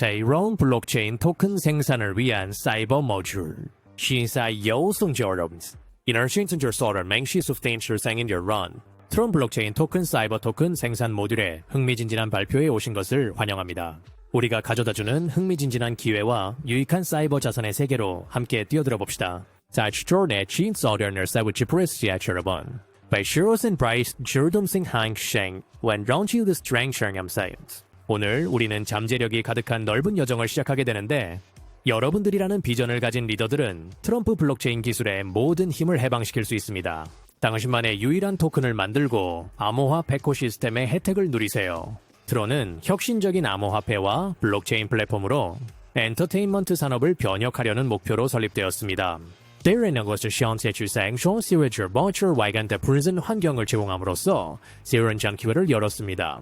새로운 블록체인 토큰 생산을 위한 사이버 모듈 신사 요승조 여러분 이날 소를 맹시 수스테인출 생인your run 트론 블록체인 토큰 사이버 토큰 생산 모듈의 흥미진진한 발표에 오신 것을 환영합니다. 우리가 가져다주는 흥미진진한 기회와 유익한 사이버 자산의 세계로 함께 뛰어들어 봅시다. 자, 추조의 진소련을 사이버치 프레스야 여러분. Bei Shirosen Price Jurdumsing Hang Sheng when Ronchi the Strang Sheng Science. 오늘 우리는 잠재력이 가득한 넓은 여정을 시작하게 되는데 여러분들이라는 비전을 가진 리더들은 트럼프 블록체인 기술의 모든 힘을 해방시킬 수 있습니다. 당신만의 유일한 토큰을 만들고 암호화 백호 시스템의 혜택을 누리세요. 트론은 혁신적인 암호화폐와 블록체인 플랫폼으로 엔터테인먼트 산업을 변혁하려는 목표로 설립되었습니다. 때리는 것을 시험세 주생 쇼시웨저 버추얼 와이간데 프리즌 환경을 제공함으로써 새로운 장기회를 열었습니다.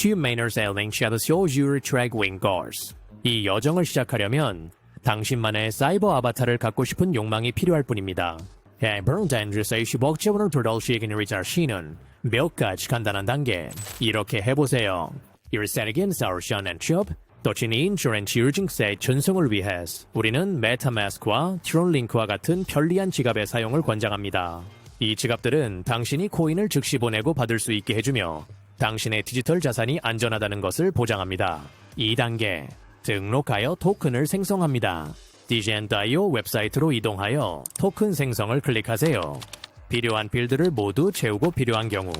Two Mainers Ailing Shadow Your Track Wing Gars. 이 여정을 시작하려면 당신만의 사이버 아바타를 갖고 싶은 욕망이 필요할 뿐입니다. 해버런단지에서 20억 돌돌 시기는 리자시는 몇 가지 간단한 단계 이렇게 해보세요. 일세리긴 사우션 앤 첩, 또치니 인슈렌스 유증세 전송을 위해 우리는 메타마스크와 트론링크와 같은 편리한 지갑의 사용을 권장합니다. 이 지갑들은 당신이 코인을 즉시 보내고 받을 수 있게 해주며 당신의 디지털 자산이 안전하다는 것을 보장합니다. 2단계 등록하여 토큰을 생성합니다. 디젠다이오 웹사이트로 이동하여 토큰 생성을 클릭하세요. 필요한 필드를 모두 채우고 필요한 경우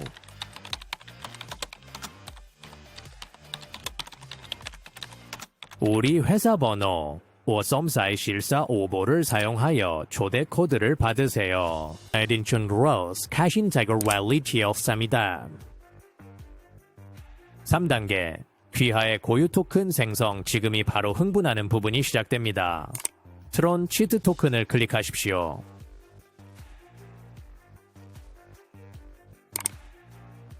우리 회사 번호 5썸사의 실사 오보를 사용하여 초대 코드를 받으세요. 에딘춘 로스 카신 자거 랠리 TF3이다. 3단계 귀하의 고유 토큰 생성 지금이 바로 흥분하는 부분이 시작됩니다. 트론 치트 토큰을 클릭하십시오.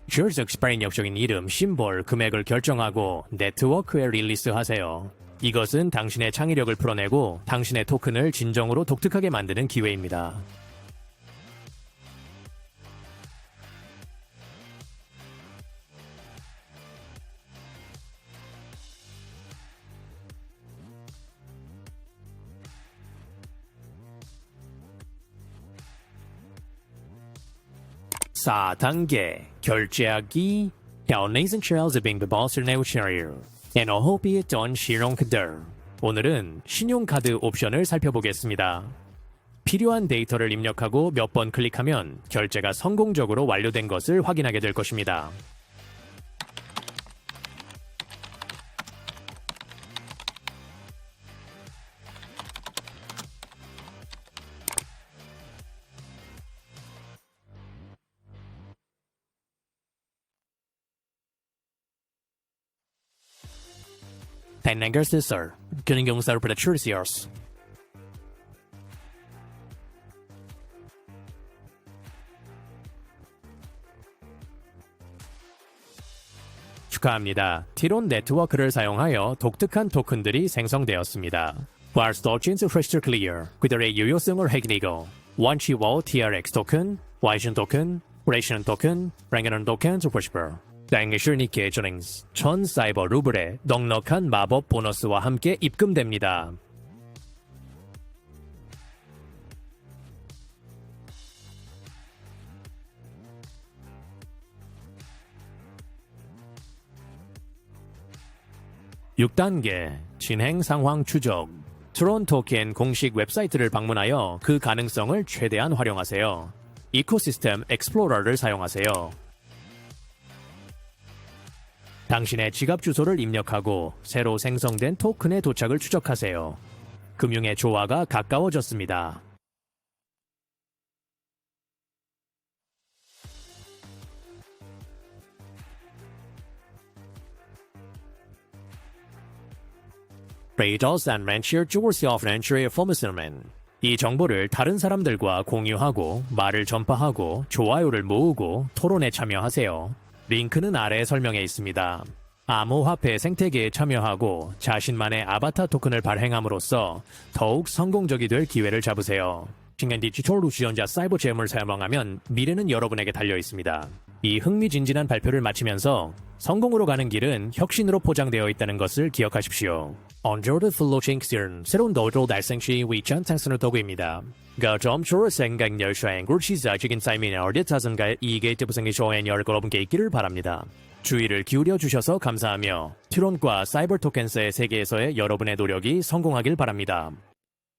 슈얼스 익스프레인 역적인 이름, 심볼, 금액을 결정하고 네트워크에 릴리스하세요. 이것은 당신의 창의력을 풀어내고 당신의 토큰을 진정으로 독특하게 만드는 기회입니다. 사 단계 결제하기 Donation Trails being the boss negotiator and I hope it on 신용카드 오늘은 신용카드 옵션을 살펴보겠습니다. 필요한 데이터를 입력하고 몇 번 클릭하면 결제가 성공적으로 완료된 것을 확인하게 될 것입니다. Penninger Sister, Königungsar Predatricios. 축하합니다. 티론 네트워크를 사용하여 독특한 토큰들이 생성되었습니다. 발스토친스 프레스트 클리어 그들의 유효성을 확인하고 원치워 TRX 토큰, 와이션 토큰, 레이션 토큰, 랭게런 토큰 수퍼시퍼 땡이슈니케 저닝스 전 사이버 루블의 넉넉한 마법 보너스와 함께 입금됩니다. (6단계) 진행 상황 추적 트론 토켄 공식 웹사이트를 방문하여 그 가능성을 최대한 활용하세요. 이코시스템 엑스플로러를 사용하세요. 당신의 지갑 주소를 입력하고 새로 생성된 토큰의 도착을 추적하세요. 금융의 조화가 가까워졌습니다. Raiders and Rancher Formerman 이 정보를 다른 사람들과 공유하고 말을 전파하고 좋아요를 모으고 토론에 참여하세요. 링크는 아래 설명에 있습니다. 암호화폐 생태계에 참여하고 자신만의 아바타 토큰을 발행함으로써 더욱 성공적이 될 기회를 잡으세요. 신간 디지털 루시언자 사이버 제품을 사용하면 미래는 여러분에게 달려 있습니다. 이 흥미진진한 발표를 마치면서 성공으로 가는 길은 혁신으로 포장되어 있다는 것을 기억하십시오. 언저드 플로싱스는 새로운 노조 달성 시 위장 상승을 도구입니다. 그 점수로 생각 열쇠행을 시작적인 삶이 어디 자선가의 이게 대부생의 쇼엔 여러분께 있기를 바랍니다. 주의를 기울여 주셔서 감사하며 트론과 사이버 토ken스의 세계에서의 여러분의 노력이 성공하길 바랍니다.